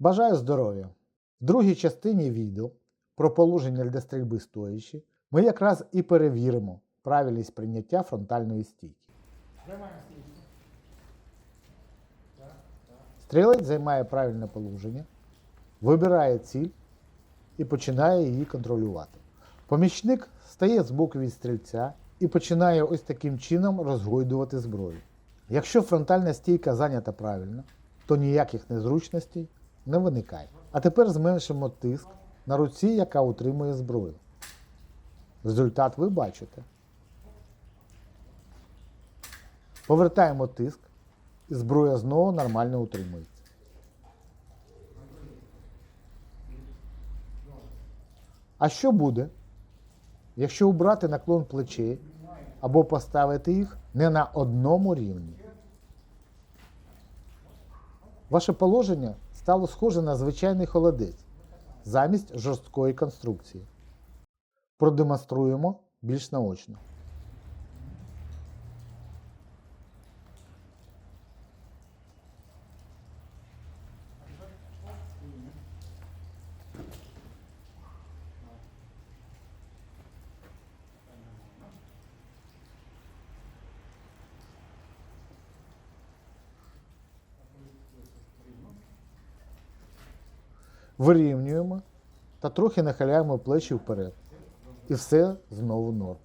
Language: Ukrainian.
Бажаю здоров'я! В другій частині відео про положення для стрільби стоячи ми якраз і перевіримо правильність прийняття фронтальної стійки. Стрілець займає правильне положення, вибирає ціль і починає її контролювати. Помічник стає збоку від стрільця і починає ось таким чином розгойдувати зброю. Якщо фронтальна стійка зайнята правильно, то ніяких незручностей не виникає. А тепер зменшимо тиск на руці, яка утримує зброю. Результат ви бачите. Повертаємо тиск, і зброя знову нормально утримується. А що буде, якщо убрати наклон плечей або поставити їх не на одному рівні? Ваше положення стало схоже на звичайний холодець замість жорсткої конструкції. Продемонструємо більш наочно. Вирівнюємо та трохи нахиляємо плечі вперед. І все знову норм.